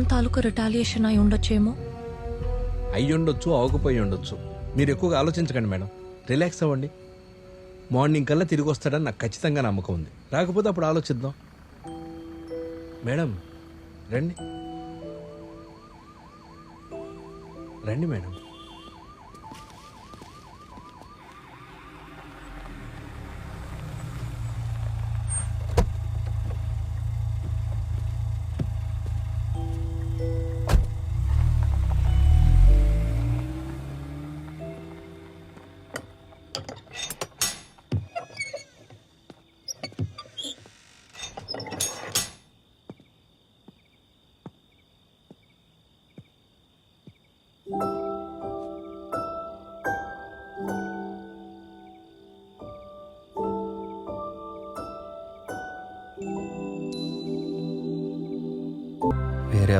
దాని తాలూకు రిటాలియేషన్ అయి ఉండొచ్చేమో? అయ్యి ఉండొచ్చు అవకపోయి ఉండొచ్చు మీరు ఎక్కువగా ఆలోచించకండి మేడం. రిలాక్స్ అవ్వండి. మార్నింగ్ కల్లా తిరిగి వస్తాడని నాకు ఖచ్చితంగా నమ్మకం ఉంది. రాకపోతే అప్పుడు ఆలోచిద్దాం. మేడం రండి. రండి మేడం.